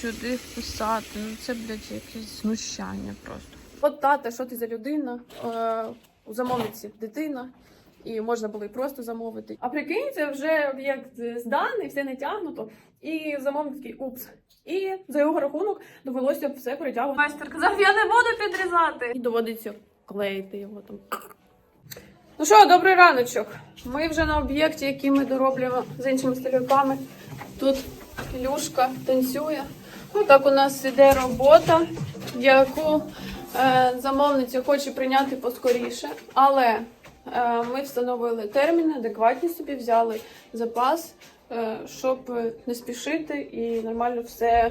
сюди писати. Ну це, блядь, якесь знущання просто. От тата, що ти за людина? Е, у замовниці дитина, і можна було і просто замовити. А прикинь, це вже об'єкт зданий, все натягнуто, і замовник такий упс. І за його рахунок довелося все перетягувати. Майстер казав, я не буду підрізати. І доводиться клеїти його там. Ну що, добрий раночок. Ми вже на об'єкті, який ми дороблюємо з іншими столярками. Тут Ілюшка танцює. Ну, так у нас іде робота, яку е, замовниця хоче прийняти поскоріше. Але е, ми встановили терміни, адекватні собі взяли запас, е, щоб не спішити і нормально все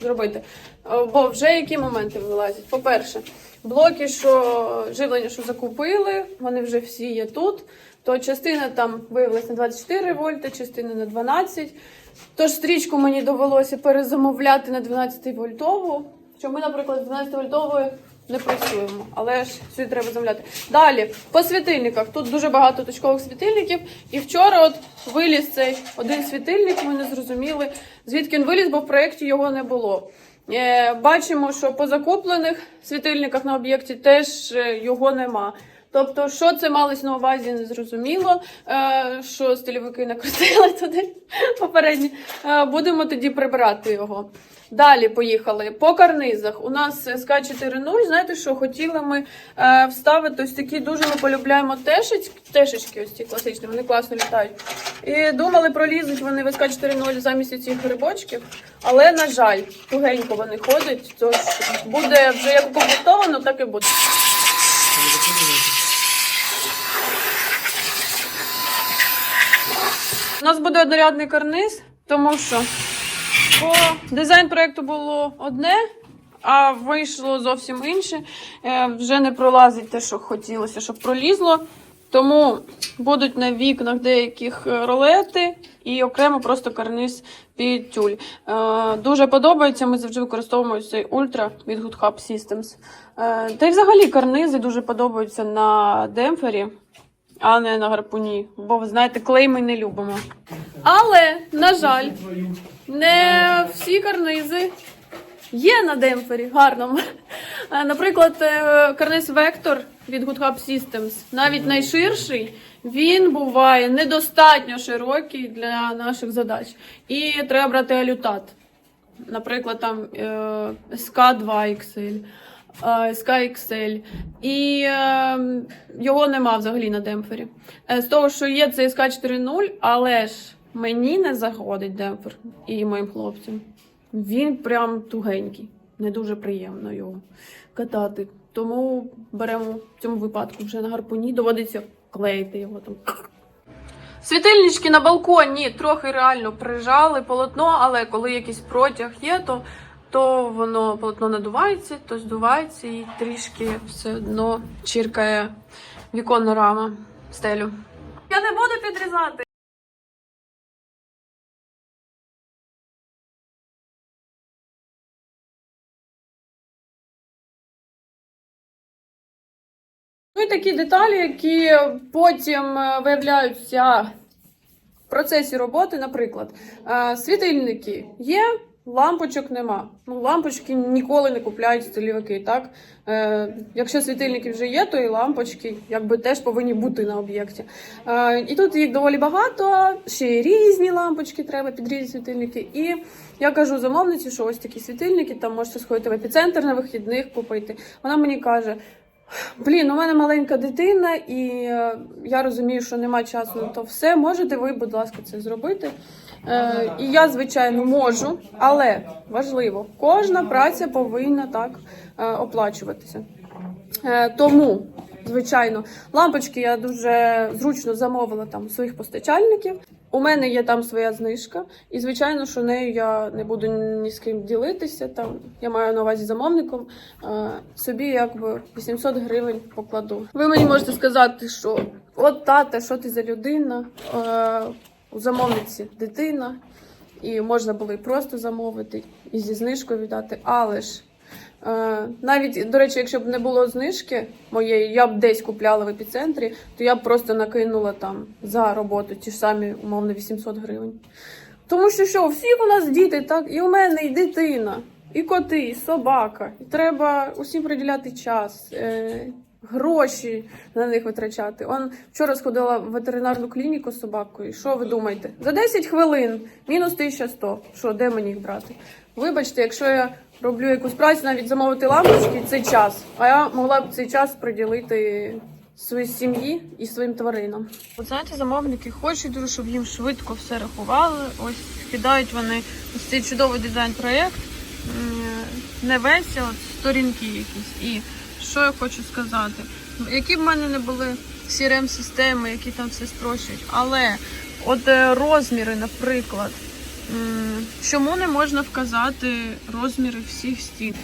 зробити. Е, Бо вже які моменти вилазять? По-перше, блоки, що живлення, що закупили, вони вже всі є тут. То частина там виявилася на 24 вольти, частина на 12. Тож стрічку мені довелося перезамовляти на 12 вольтову. Що ми, наприклад, з 12 вольтової не працюємо, але ж сюди треба замовляти. Далі, по світильниках. Тут дуже багато точкових світильників. І вчора от виліз цей один світильник, ми не зрозуміли, звідки він виліз, бо в проєкті його не було. Е, бачимо, що по закуплених світильниках на об'єкті теж е, його нема. Тобто, що це малось на увазі, не зрозуміло, е, що стильовики накрутили туди попередні. Е, будемо тоді прибирати його. Далі поїхали. По карнизах. У нас sk 4.0, знаєте що, хотіли ми е, вставити ось такі дуже ми полюбляємо тешеч, тешечки, ось ці класичні, вони класно літають. І думали, пролізуть вони в sk 4.0 замість цих грибочків. Але, на жаль, тугенько вони ходять, тож буде вже як укомплектовано, так і буде. У нас буде однорядний карниз, тому що по дизайн проекту було одне, а вийшло зовсім інше. Е, Вже не пролазить те, що хотілося, щоб пролізло. Тому будуть на вікнах деяких е, ролети і окремо просто карниз під тюль. Е, Дуже подобається. Ми завжди використовуємо цей ультра від Good Hub Systems. Е, Та й взагалі карнизи дуже подобаються на демпфері, а не на гарпуні. Бо ви знаєте, клей ми не любимо. Але, на жаль, не всі карнизи є на демпфері гарному. Е, наприклад, е, карниз Вектор від Goodhub Systems, навіть найширший, він буває недостатньо широкий для наших задач. І треба брати алютат. Наприклад, там е, СК2XL. Е, Sky SkyXL. І е, його нема взагалі на демпфері. Е, з того, що є, це SK 4.0, але ж мені не заходить демпфер і моїм хлопцям. Він прям тугенький. Не дуже приємно його катати. Тому беремо в цьому випадку вже на гарпуні, доводиться клеїти його там. Світильнички на балконі трохи реально прижали полотно, але коли якийсь протяг є, то то воно полотно надувається, то здувається і трішки все одно чіркає віконна рама стелю. Я не буду підрізати. Ну і такі деталі, які потім е, виявляються в процесі роботи, наприклад, е, світильники є, лампочок нема. Ну, лампочки ніколи не купляють стильовики, так? Е, якщо світильники вже є, то і лампочки якби теж повинні бути на об'єкті. Е, і тут їх доволі багато, ще й різні лампочки треба, підрізні світильники. І я кажу замовниці, що ось такі світильники, там можете сходити в епіцентр на вихідних купити. Вона мені каже. Блін, у мене маленька дитина, і е, я розумію, що немає часу на то все. Можете ви, будь ласка, це зробити. Е, і я, звичайно, можу, але важливо, кожна праця повинна так е, оплачуватися. Е, тому, звичайно, лампочки я дуже зручно замовила там своїх постачальників. У мене є там своя знижка, і звичайно, що нею я не буду ні з ким ділитися. Там я маю на увазі замовником. Е, собі якби 800 гривень покладу. Ви мені можете сказати, що от тата, що ти за людина? У замовниці дитина, і можна було і просто замовити, і зі знижкою віддати, але ж. Е, навіть, до речі, якщо б не було знижки моєї, я б десь купляла в епіцентрі, то я б просто накинула там за роботу ті ж самі, умовно, 800 гривень. Тому що що, у всіх у нас діти, так, і у мене, і дитина, і коти, і собака. І треба усім приділяти час, е, гроші на них витрачати. Он вчора сходила в ветеринарну клініку з собакою. Що ви думаєте? За 10 хвилин мінус 1100. Що, де мені їх брати? Вибачте, якщо я роблю якусь працю, навіть замовити лампочки, це час. А я могла б цей час приділити своїй сім'ї і своїм тваринам. От знаєте, замовники хочуть дуже, щоб їм швидко все рахували. Ось кидають вони ось цей чудовий дизайн-проєкт. Не весь, а от сторінки якісь. І що я хочу сказати? Які б в мене не були crm системи які там все спрощують, але от е, розміри, наприклад, чому не можна вказати розміри всіх стін?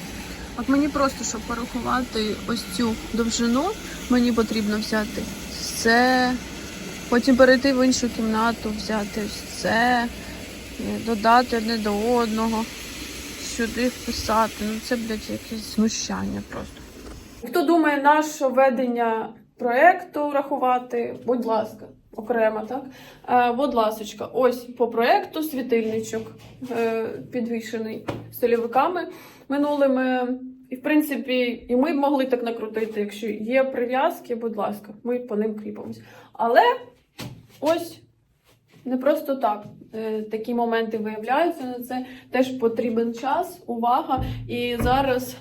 От мені просто, щоб порахувати ось цю довжину, мені потрібно взяти це, потім перейти в іншу кімнату, взяти ось це, е, додати одне до одного, сюди вписати. Ну це, блядь, якесь знущання просто. Хто думає наше ведення проекту рахувати, будь ласка, окремо, так? Е, будь ласочка, ось по проекту світильничок е, підвішений стильовиками минулими. І, в принципі, і ми б могли так накрутити, якщо є прив'язки, будь ласка, ми по ним кріпимось. Але ось не просто так. е, Такі моменти виявляються. На це теж потрібен час, увага. І зараз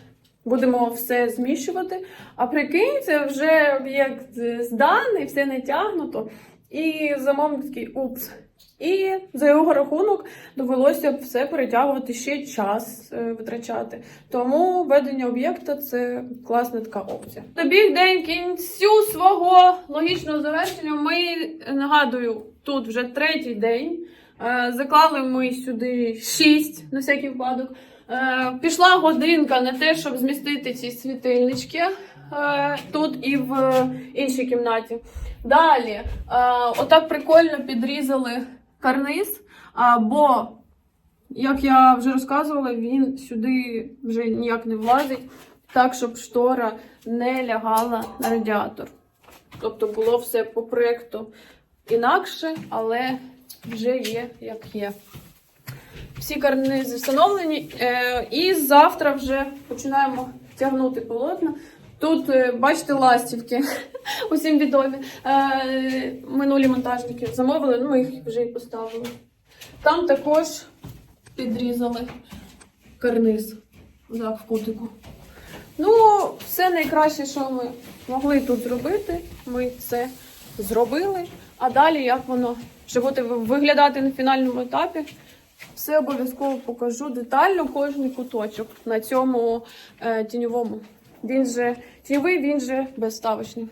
будемо все зміщувати. А прикинь, це вже об'єкт зданий, все натягнуто. І замовник такий упс. І за його рахунок довелося б все перетягувати ще час е, витрачати. Тому ведення об'єкта це класна така опція. Добіг день кінцю свого логічного завершення. Ми нагадую, тут вже третій день. Е, Заклали ми сюди шість на всякий випадок. Е, Пішла годинка на те, щоб змістити ці світильнички е, тут і в іншій кімнаті. Далі, е, отак прикольно підрізали карниз, бо, як я вже розказувала, він сюди вже ніяк не влазить, так, щоб штора не лягала на радіатор. Тобто було все по проєкту інакше, але вже є як є. Всі карнизи встановлені, е, і завтра вже починаємо тягнути полотна. Тут, е, бачите, ластівки, усім відомі. Е, минулі монтажники замовили, ну їх вже і поставили. Там також підрізали карниз в кутику. Ну, все найкраще, що ми могли тут зробити. Ми це зробили. А далі, як воно вже буде виглядати на фінальному етапі, все обов'язково покажу детально кожний куточок на цьому е, тіньовому. Він же тіньовий, він же безставочний.